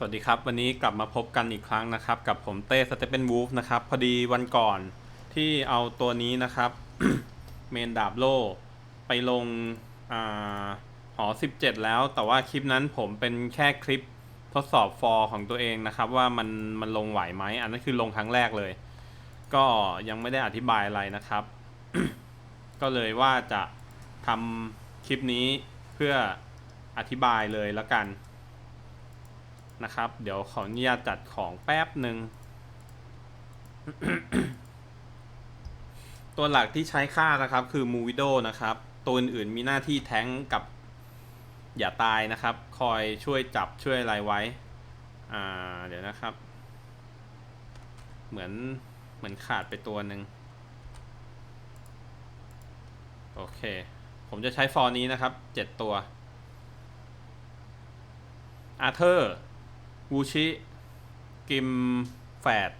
สวัสดีครับ วันนี้กลับมาพบกันอีกครั้งนะครับ กับผมเต้สเตเปนวูฟนะครับ พอดีวันก่อนที่เอาตัวนี้นะครับ เมนดาบโลไปลงอาหอ 17 แล้ว แต่ว่าคลิปนั้นผมเป็นแค่คลิปทดสอบฟอร์ของตัวเองนะครับ ว่ามันมันลงไหวไหม อันนั้นคือลงครั้งแรกเลย ก็ยังไม่ได้อธิบายอะไรนะครับ ก็เลยว่าจะทำคลิปนี้เพื่ออธิบายเลยแล้วกัน นะครับ เดี๋ยวขออนุญาตจัดของแป๊บหนึ่ง ตัวหลักที่ใช้ค่านะครับ คือมูวิโดนะครับ ตัวอื่นๆมีหน้าที่แท้งกับอย่าตายนะครับ คอยช่วยจับช่วยอะไรไว้ อ่า เดี๋ยวนะครับ เหมือนเหมือนขาดไปตัวหนึ่งโอเค ผมจะใช้ฟอร์นี้นะครับ 7 ตัวอาเธอร์ วูชิ กิมแฟด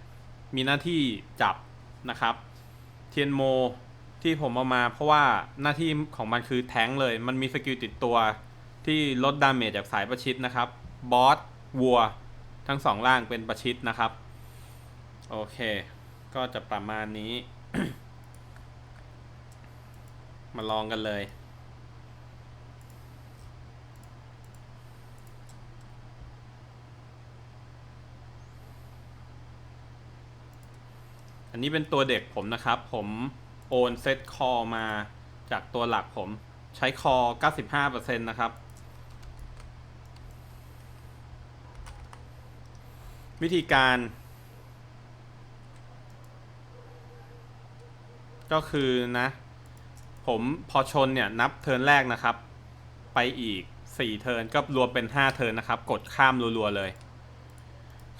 มีหน้าที่จับนะครับ เทียนโมที่ผมเอามาเพราะว่าหน้าที่ของมันคือแท้งเลย มันมีสกิลติดตัวที่ลดดาเมจจากสายประชิดนะครับ บอสวัว ทั้งสองล่างเป็นประชิดนะครับ โอเค ก็จะประมาณนี้ มาลองกันเลย อันนี้เป็นตัวเด็กผมนะครับ ผมโอนเซตคอมาจากตัวหลักผมใช้คอ 95%นะครับ วิธีการ ก็คือนะ ผมพอชนเนี่ย นับเทิร์นแรกนะครับ ไปอีก 4 เทิร์นก็รวมเป็น 5 เทิร์นนะครับ กดข้ามรัวๆเลย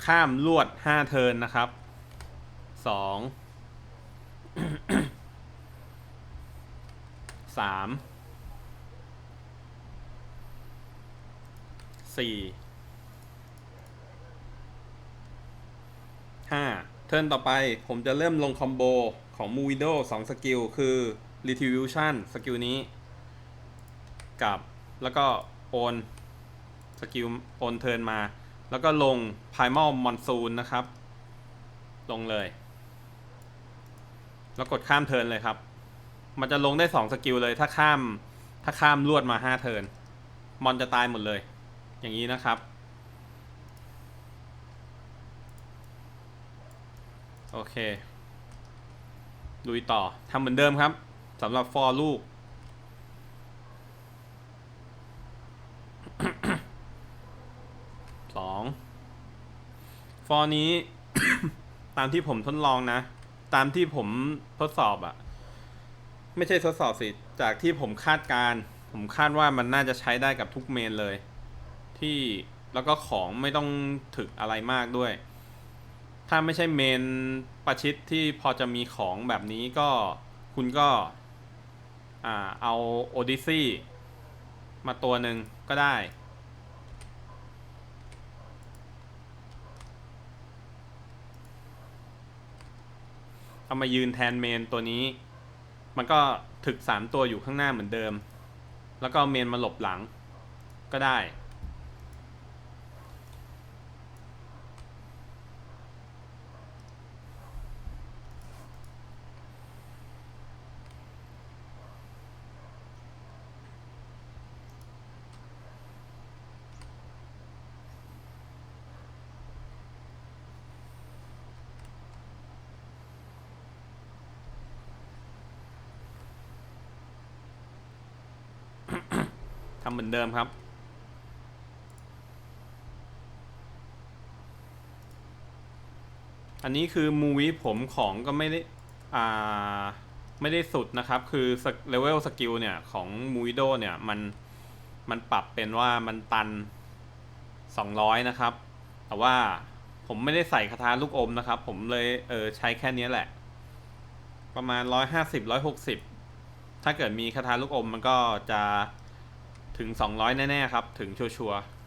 ข้ามลวด 5 เทิร์นนะครับ สองสามสี่ห้าเทิร์นต่อไปผมจะเริ่มลงคอมโบของ m o v i d o 2สกิลคือ Retribution สกิลนี้ กับ แล้วก็โอนสกิลโอนเทิร์นมา แล้วก็ลง Primal Monsoon นะครับ ลงเลย แล้วกดข้ามเทิร์นเลยครับ มันจะลงได้สองสกิลเลย ถ้าข้าม ถ้าข้ามลวดมาห้าเทิร์นมอนจะตายหมดเลย อย่างนี้นะครับ โอเคลุยต่อทำเหมือนเดิมครับสำหรับฟอร์ลูกสองฟอร์นี้ ตามที่ผมทดลองนะ ตามที่ผมทดสอบอะไม่ใช่ทดสอบสิ จากที่ผมคาดการ ผมคาดว่ามันน่าจะใช้ได้กับทุกเมนเลย ที่แล้วก็ของไม่ต้องถึกอะไรมากด้วย ถ้าไม่ใช่เมนประชิดที่พอจะมีของแบบนี้ก็คุณก็อเอาโอดิซี่มาตัวหนึ่งก็ได้ เอามายืนแทนเมนตัวนี้ มันก็ถึกสามตัวอยู่ข้างหน้าเหมือนเดิม แล้วก็เมนมาหลบหลังก็ได้ำเหมือนเดิมครับ อันนี้คือมูวิผมของก็ไม่ได้อ่าไม่ได้สุดนะครับ คือเลเวลสกิลเนี่ย ของมูวิโดเนี่ย มันมันปรับเป็นว่ามันตัน 200 นะครับ แต่ว่าผมไม่ได้ใส่คาถาลูกอมนะครับ ผมเลยเออใช้แค่นี้แหละ ประมาณ 150 160 ถ้าเกิดมีคาถาลูกอมมันก็จะ ถึง 200 แน่ ๆ ครับ ถึงชัวร์ๆ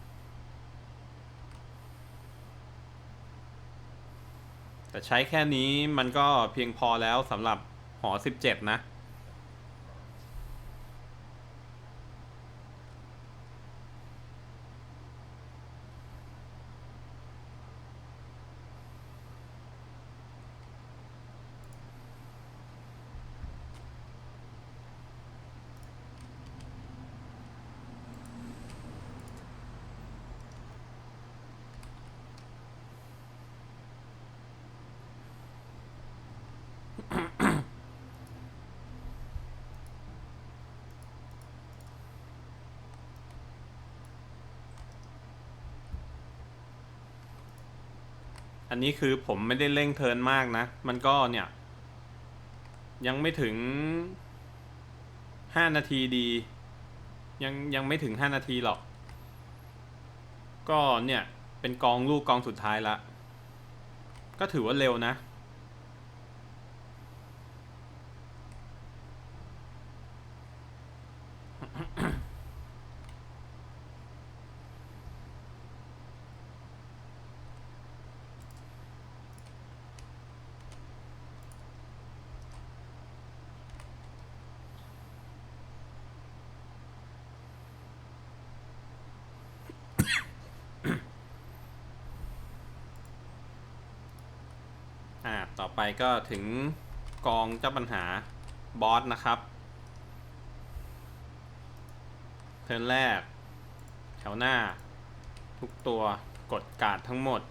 แต่ใช้แค่นี้มันก็เพียงพอแล้วสำหรับหอ 17 นะ อันนี้คือผมไม่ได้เร่งเทินมากนะ มันก็เนี่ย ยังไม่ถึงห้านาทีดี ยังยังไม่ถึงห้านาทีหรอก ก็เนี่ยเป็นกองลูกกองสุดท้ายละ ก็ถือว่าเร็วนะ ต่อไปก็ถึงกองเจ้าปัญหาบอสนะครับ เทิร์นแรก แถวหน้า ทุกตัวกดกาดทั้งหมด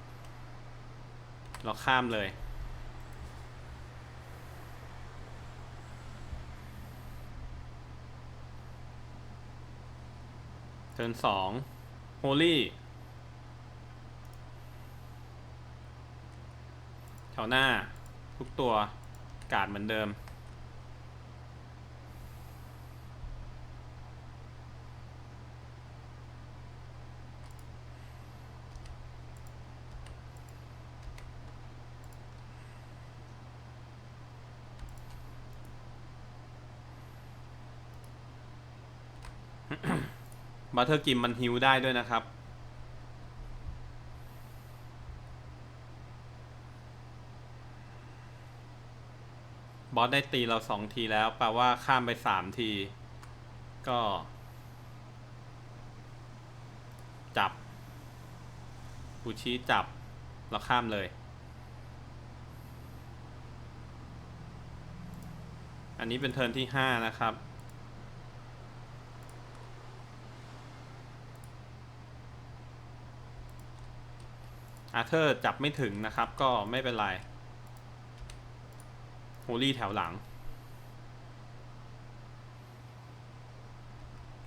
เราข้ามเลยเทิร์นสองโฮลี่แถวหน้า ทุกตัวกาดเหมือนเดิม บัตเทอร์กิมมันฮิวได้ด้วยนะครับ บอสได้ตีเราสองทีแล้ว แปลว่าข้ามไปสามที ก็ จับบูชี้จับ เราข้ามเลย อันนี้เป็นเทิร์นที่ห้านะครับ อาเธอร์จับไม่ถึงนะครับ ก็ไม่เป็นไร ลี่แถวหลัง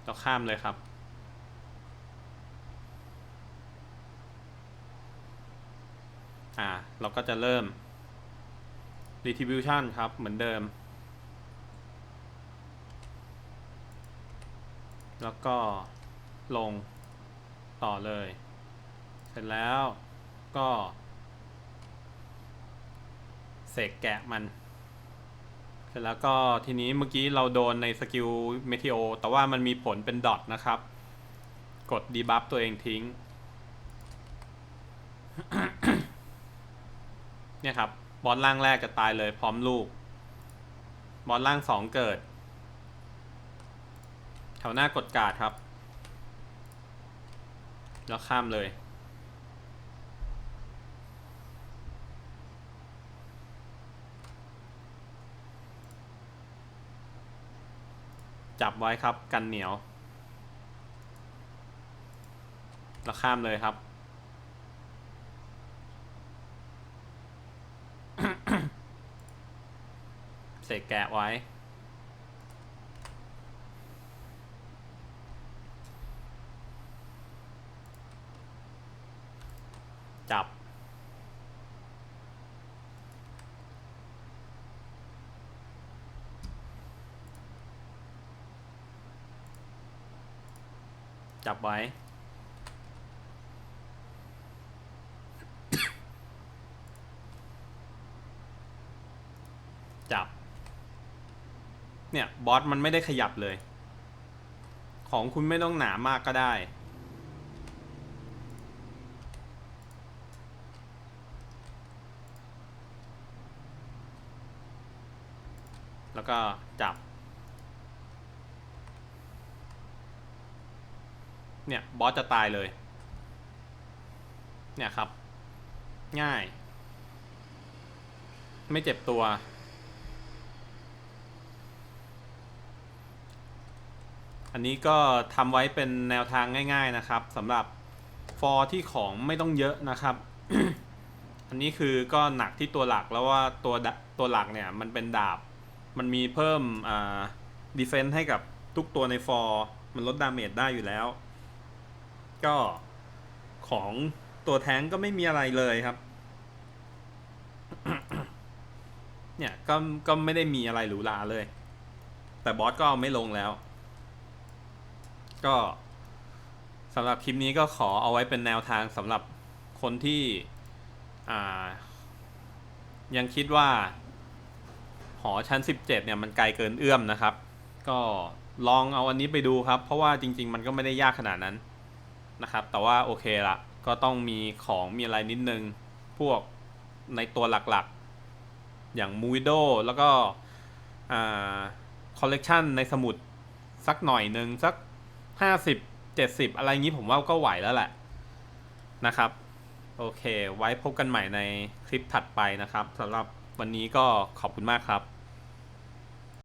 เราข้ามเลยครับอ่าเราก็จะเริ่ม retribution ครับ เหมือนเดิม แล้วก็ลงต่อเลย เสร็จแล้วก็ เสกแกะมัน ร็จแล้วก็ทีนี้เมื่อกี้เราโดนในสกิลเมทิโอแต่ว่ามันมีผลเป็นดอทนะครับ กดดีบัฟตัวเองทิ้ง เนี่ยครับ บอลล่างแรกจะตายเลยพร้อมลูก บอลล่างสองเกิด แถวหน้ากดการ์ดครับ แล้วข้ามเลย จับไว้ครับกันเหนียว แล้วข้ามเลยครับ เสกแกะไว้ จับ จับไว้ จับ เนี่ย บอสมันไม่ได้ขยับเลย ของคุณไม่ต้องหนามากก็ได้ แล้วก็จับ เนี่ยบอสจะตายเลย เนี่ยครับ ง่าย ไม่เจ็บตัว อันนี้ก็ทำไว้เป็นแนวทางง่ายๆนะครับสำหรับฟอร์ที่ของไม่ต้องเยอะนะครับ อันนี้คือก็หนักที่ตัวหลักแล้วว่าตัวตัวหลักเนี่ยมันเป็นดาบ มันมีเพิ่มอ่าดีเฟนต์ให้กับทุกตัวในฟอร์มันลดดาเมจได้อยู่แล้ว ก็ของตัวแท้งก็ไม่มีอะไรเลยครับ เนี่ยก็ก็ไม่ได้มีอะไรหรูหราเลย แต่บอสก็ไม่ลงแล้ว ก็สำหรับคลิปนี้ก็ขอเอาไว้เป็นแนวทางสำหรับคนที่อ่ายังคิดว่า หอชั้น 17 เนี่ยมันไกลเกินเอื้อมนะครับ ก็ลองเอาอันนี้ไปดูครับ เพราะว่าจริง ๆ มันก็ไม่ได้ยากขนาดนั้น นะครับ แต่ว่าโอเคละก็ต้องมีของมีอะไรนิดนึง พวกในตัวหลักๆ อย่างมูวิโดแล้วก็คอลเลกชันในสมุดสักหน่อยหนึ่งสัก 50 70 อะไรงี้ผมว่าก็ไหวแล้วแหละนะครับ โอเค ไว้พบกันใหม่ในคลิปถัดไปนะครับสำหรับวันนี้ก็ขอบคุณมากครับ